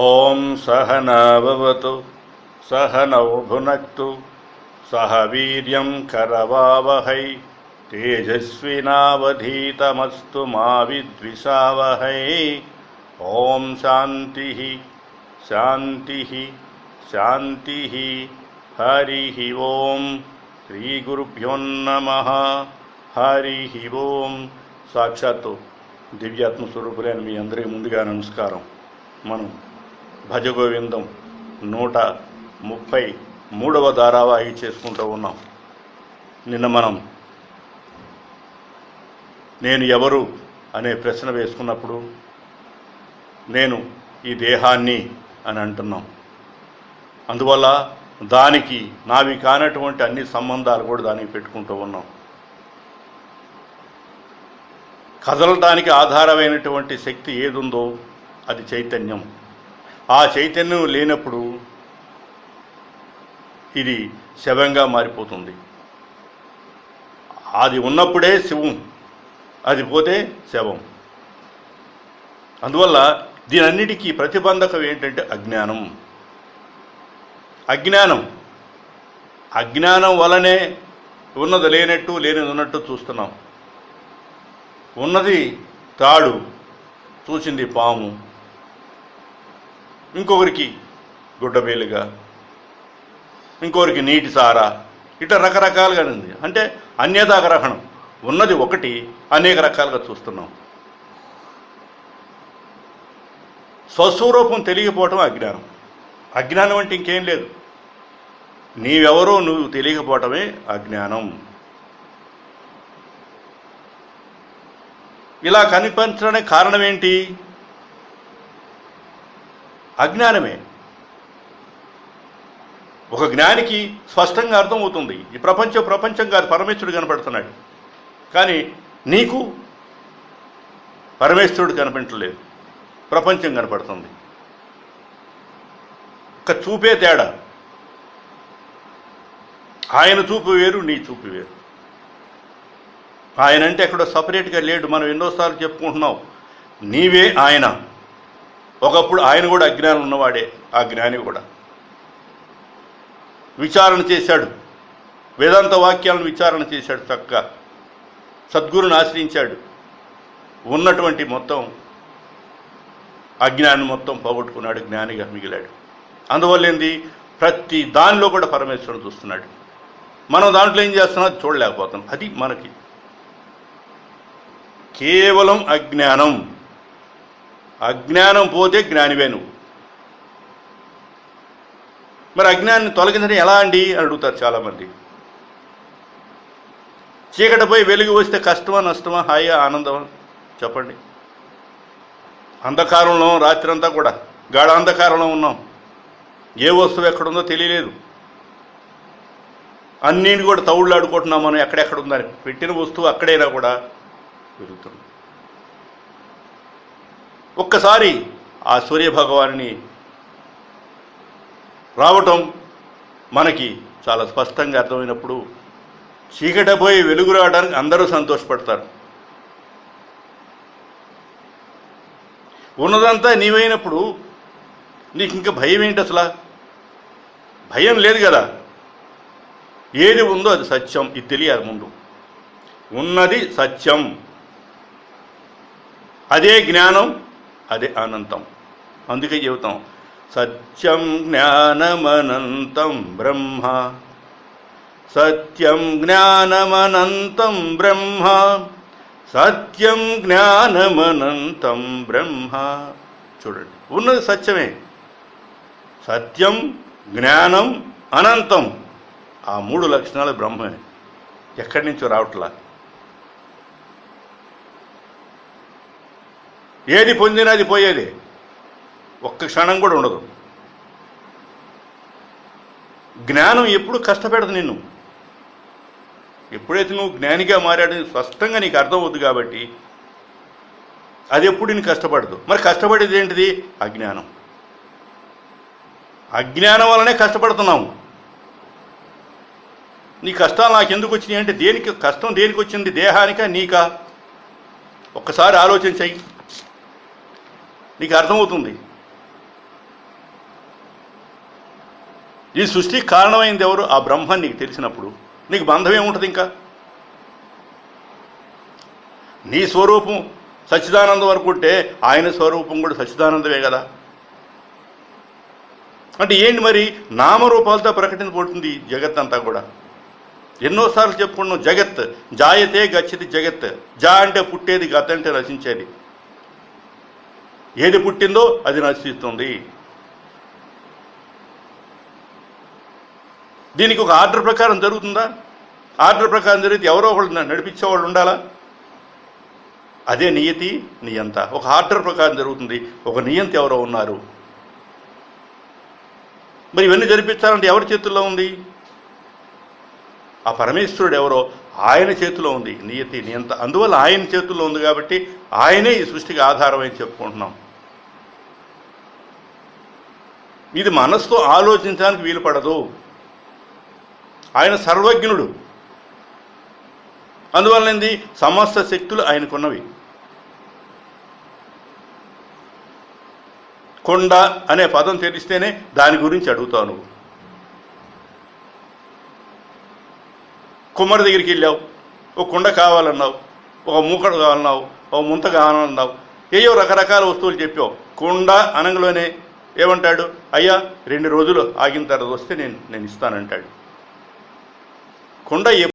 ॐ सहनाववतु सहनौ भुनक्तु सह वीर्यं करवावहै तेजस्विनावधीतमस्तु मा विद्विषावहै ॐ शान्तिः शान्तिः शान्तिः हरिः ॐ శ్రీగురుభ్యోన్నమః హరి ఓం సాక్షాత్తు దివ్యాత్మ స్వరూపులైన మీ అందరికీ ముందుగా నమస్కారం మనం భజగోవిందం నూట ముప్పై మూడవ ధారావాహి చేసుకుంటూ ఉన్నాం. నిన్న మనం నేను ఎవరు అనే ప్రశ్న వేసుకున్నప్పుడు నేను ఈ దేహాన్ని అని అంటున్నాం. అందువల్ల దానికి నావి కానటువంటి అన్ని సంబంధాలు కూడా దానికి పెట్టుకుంటూ ఉన్నాం. కదలటానికి ఆధారమైనటువంటి శక్తి ఏదుందో అది చైతన్యం. ఆ చైతన్యం లేనప్పుడు ఇది శవంగా మారిపోతుంది. అది ఉన్నప్పుడే శివం అది పోతే శవం. అందువల్ల దీనన్నిటికీ ప్రతిబంధకం ఏంటంటే అజ్ఞానం. అజ్ఞానం. అజ్ఞానం వలనే ఉన్నది లేనట్టు లేనిది ఉన్నట్టు చూస్తున్నాం. ఉన్నది తాడు చూసింది పాము. ఇంకొకరికి గుడ్డబేలుగా ఇంకొకరికి నీటి సారా ఇట్లా రకరకాలుగా ఉంది. అంటే అన్యదాగ్రహణం. ఉన్నది ఒకటి అనేక రకాలుగా చూస్తున్నాం. స్వస్వరూపం తెలియకపోవటం అజ్ఞానం. అజ్ఞానం అంటే ఇంకేం లేదు. నీవెవరో నువ్వు తెలియకపోవటమే అజ్ఞానం. ఇలా కనిపించడానికి కారణం ఏంటి అజ్ఞానమే. ఒక జ్ఞానికి స్పష్టంగా అర్థమవుతుంది. ఈ ప్రపంచం ప్రపంచం కాదు పరమేశ్వరుడు కనపడుతున్నాడు. కానీ నీకు పరమేశ్వరుడు కనిపించలేదు ప్రపంచం కనపడుతుంది. ఒక చూపే తేడా. ఆయన చూపు వేరు నీ చూపు వేరు. ఆయన అంటే ఎక్కడో సపరేట్గా లేడు. మనం ఎన్నోసార్లు చెప్పుకుంటున్నాం. నీవే ఆయన. ఒకప్పుడు ఆయన కూడా అజ్ఞానం ఉన్నవాడే ఆ జ్ఞాని కూడా. విచారణ చేశాడు. వేదాంత వాక్యాలను విచారణ చేశాడు చక్క. సద్గురుని ఆశ్రయించాడు. ఉన్నటువంటి మొత్తం అజ్ఞానం మొత్తం పోగొట్టుకున్నాడు జ్ఞానిగా మిగిలాడు. అందువల్ల ఏంది? ప్రతి దానిలో కూడా పరమేశ్వరుడు చూస్తున్నాడు. మనం దాంట్లో ఏం చేస్తున్నా? చూడలేకపోతాం చూడలేకపోతున్నాం. అది మనకి. కేవలం అజ్ఞానం. అజ్ఞానం పోతే జ్ఞానివే నువ్వు. మరి అజ్ఞానాన్ని తొలగించడం ఎలా అండి? అని అడుగుతారు చాలామంది. చీకటి పోయి వెలుగు వస్తే కష్టమా నష్టమా? హాయిగా ఆనందమా? చెప్పండి. అంధకారంలో రాత్రంతా కూడా. గాఢ అంధకారంలో ఉన్నాం. ఏ వస్తువు ఎక్కడుందో తెలియలేదు. అన్నింటి కూడా తౌళ్ళు ఆడుకుంటున్నాం మనం ఎక్కడెక్కడ ఉందని. పెట్టిన వస్తువు అక్కడైనా కూడా పెరుగుతుంది ఒక్కసారి ఆ సూర్యభగవాన్ని రావటం మనకి చాలా స్పష్టంగా అర్థమైనప్పుడు చీకట పోయి వెలుగు రావడానికి అందరూ సంతోషపడతారు. ఉన్నదంతా నీవైనప్పుడు నీకు ఇంకా భయం ఏంటి అసలు? భయం లేదు కదా? ఏది ఉందో అది సత్యం ఇది తెలియాలి ముందు. ఉన్నది సత్యం. అదే జ్ఞానం అదే అనంతం అందుకే చెబుతాం సత్యం జ్ఞానమనంతం బ్రహ్మ. సత్యం జ్ఞానమనంతం బ్రహ్మ. సత్యం జ్ఞానమనంతం బ్రహ్మ. చూడండి ఉన్నది సత్యమే. సత్యం జ్ఞానం అనంతం. ఆ మూడు లక్షణాలు బ్రహ్మే ఎక్కడి నుంచో రావట్లా. ఏది పొందినా అది పోయేది. ఒక్క క్షణం కూడా ఉండదు. జ్ఞానం ఎప్పుడు కష్టపెడదు నిన్ను. ఎప్పుడైతే నువ్వు జ్ఞానిగా మారాడని స్పష్టంగా నీకు అర్థమవుద్దు కాబట్టి అది ఎప్పుడు నేను కష్టపడదు. మరి కష్టపడేది ఏంటిది? అజ్ఞానం. అజ్ఞానం వల్లనే కష్టపడుతున్నాము నీ కష్టాలు నాకు ఎందుకు వచ్చినాయి అంటే దేనికి కష్టం దేనికి వచ్చింది దేహానికా? నీకా? ఒక్కసారి ఆలోచించాయి. నీకు అర్థమవుతుంది? ఈ సృష్టికి కారణమైంది ఎవరు? ఆ బ్రహ్మ నీకు తెలిసినప్పుడు. నీకు బంధం ఏముంటుంది ఇంకా? నీ స్వరూపం సచ్చిదానందం అనుకుంటే ఆయన స్వరూపం కూడా సచ్చిదానందమే కదా? అంటే ఏంటి మరి? నామరూపాలతో ప్రకటించబడుతుంది జగత్ అంతా కూడా. ఎన్నోసార్లు చెప్పుకున్నాం జగత్ జాయతే గచ్చతి జగత్ జా అంటే పుట్టేది గత అంటే రచించేది ఏది పుట్టిందో అది నశిస్తుంది. దీనికి ఒక ఆర్డర్ ప్రకారం జరుగుతుందా? ఆర్డర్ ప్రకారం జరిగితే ఎవరో ఒకళ్ళు నడిపించేవాళ్ళు ఉండాలా? అదే నియతి నియంత. ఒక ఆర్డర్ ప్రకారం జరుగుతుంది. ఒక నియంత ఎవరో ఉన్నారు. మరి ఇవన్నీ జరిపించాలంటే ఎవరి చేతుల్లో ఉంది? ఆ పరమేశ్వరుడు ఎవరో? ఆయన చేతిలో ఉంది. నియతి నియంత. అందువల్ల ఆయన చేతుల్లో ఉంది కాబట్టి ఆయనే ఈ సృష్టికి ఆధారం అని చెప్పుకుంటున్నాం. ఇది మనసుతో ఆలోచించడానికి వీలు పడదు ఆయన సర్వజ్ఞుడు. అందువల్ల ఏంది? సమస్త శక్తులు ఆయనకున్నవి. కొండ అనే పదం తెలిస్తేనే దాని గురించి అడుగుతావు కుమ్మరి దగ్గరికి వెళ్ళావు. ఒక కుండ కావాలన్నావు. ఒక మూకడు కావాలన్నావు. ఒక ముంత కావాలన్నావు. ఏయో రకరకాల వస్తువులు చెప్పావు. కుండ అనగలోనే ఏమంటాడు? అయ్యా రెండు రోజులు ఆగిన తర్వాత వస్తే నేను నేను ఇస్తానంటాడు. కొండ